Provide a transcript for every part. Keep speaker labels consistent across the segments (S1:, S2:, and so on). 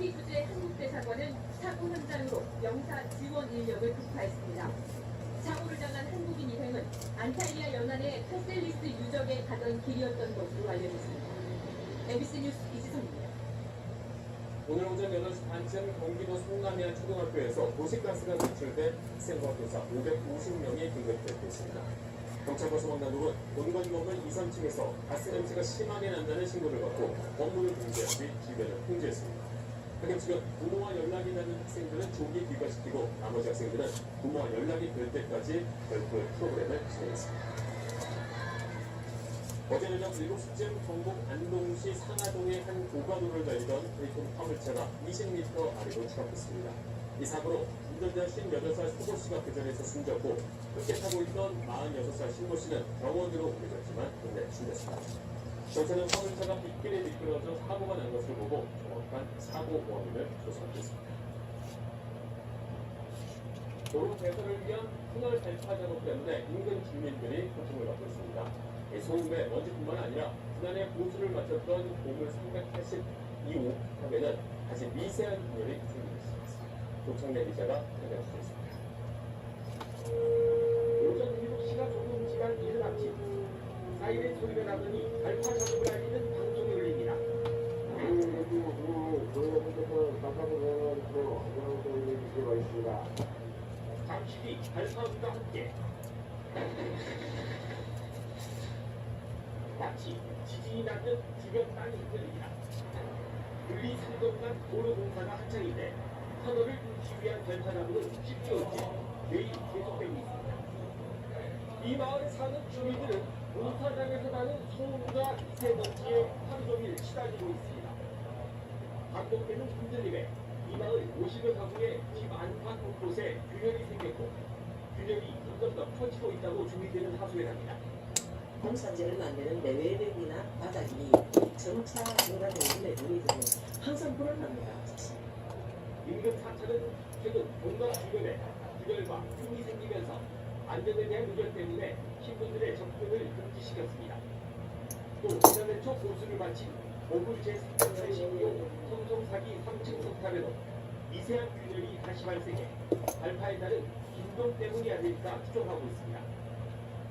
S1: 특부 그제 한국대사관은 사고 현장으로 영사 지원 인력을 투파했습니다. 사고를 당한 한국인 일행은 안탈리아 연안의 카셀리스 유적에 가던 길이었던 것으로 알려졌습니다. MBC 뉴스 이지성입니다.
S2: 오늘 오전 8시 반쯤 경기도 송남해안 초등학교에서 도시가스가 누출돼 학생과 교사 550명이 긴급 대피했습니다. 경찰과 소방당국은 본건 건물 2, 3층에서 가스 냄새가 심하게 난다는 신고를 받고 건물을 통제 및 주변을 통제했습니다. 학교 그러니까 지금 부모와 연락이 닿는 학생들은 조기 귀가시키고 나머지 학생들은 부모와 연락이 될 때까지 별도의 프로그램을 진행했습니다. 어제 저녁 7시쯤 경북 안동시 상하동의 한 고가도를 달던 브리톤 화물차가 20m 아래로 추락했습니다. 이 사고로 운전자 58살 서모 씨가 교전에서 그 숨졌고 함게 타고 있던 46살 신모 씨는 병원으로 옮겨졌지만 끝내 숨졌습니다. 저들은 화물차가 빗길에 미끄러져 사고가 난 것을 보고 정확한 사고 원인을 조사했습니다. 도로 개선을 위한 터널 발파 작업 때문에 인근 주민들이 고통을 받고 있습니다. 소음의 먼지뿐만 아니라 지난해 보수를 마쳤던 보물 382호 탑에는 다시 미세한 분열이 생기고 있습니다. 도청내 기자가 설명해 주겠습니다.
S1: 사이렌 소리가 나더니 발판 정부를 알리는 방송이 울립니다. 잠시 뒤 발사음과 함께 마치 지진이 났듯 주변 땅이 흔들립니다. 분리 3동간 도로 공사가 한창인데 터널을 뚫기 위한 절차나무는 쉽게 오지 매 계속되고 있습니다. 이 마을 사는 주민들은 공사장에서 나는 소음과 새세먼지에 하루 종일 시달리고 있습니다. 각동대는 흔들림에 이 마을 50여 가구의 집 안팎 곳곳에 균열이 생겼고 균열이 점점 더 퍼지고 있다고 주민들은 하소연합니다.
S3: 홍산재를 마안는내 외벽이나 바닥이 정사 공간에 있는 눈이 들면 항상 불안합니다.
S1: 임금 사찰은 최근 공간 주변에 균열과 흉이 생기면서 안전에 대한 우려 때문에 신분들의 접근을 금지시켰습니다. 또 지난해 초 보수를 마친 5분 제3차의 신용 송종사기 3층 석탑에도 미세한 균열이 다시 발생해 발파에 따른 김동 때문이 아닐까 추정하고 있습니다.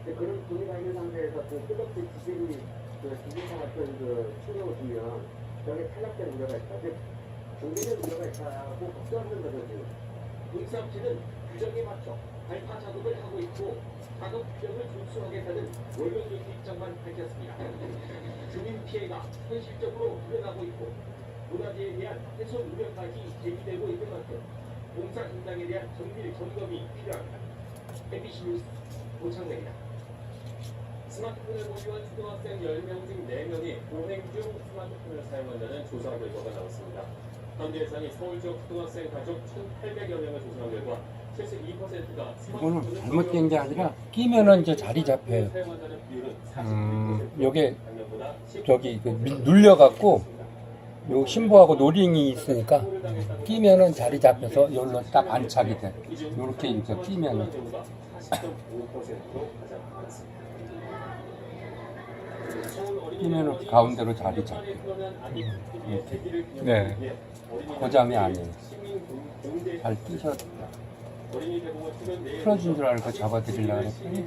S4: 네, 그런 동가 있는 상태에서 그끝없게지진이그 기계가 어떤 그 충격을 주면 여에 탈락된 우려가 있다. 즉, 중대적 우려가 있다고 걱정하는 거죠, 지금.
S1: 군산체는 규정에 맞춰 발파 작업을 하고 있고 작업 규정을 준수하겠다는 월로교수 입장만 밝혔습니다. 주민 피해가 현실적으로 늘어나고 있고 문화재에 대한 해소 우려까지 제기되고 있는 만큼 공사 현장에 대한 정밀 점검이 필요합니다. MBC 뉴스 오창래입니다.
S2: 스마트폰을 보유한 초등학생 10명 중 4명이 보행 중 스마트폰을 사용한다는 조사 결과가 나왔습니다. 현대예산이 서울 지역 초등학생 가족 1,800여 명을 조사한 결과 72%가 이거는
S5: 잘못된 게 아니라 끼면은 이제 자리 잡혀요. 음, 요게 저기 그 눌려갖고 요신부하고 노링이 있으니까 끼면은 자리 잡혀서 열로 딱 안착이 돼. 요렇게 이제 끼면은 4 5로 가장 많습니다. 이면은 가운데로 자리 잡고 이렇게 네. 고잠이 아니에요. 잘 뛰셨다. 풀어준 줄 알고 잡아드리려고 했더니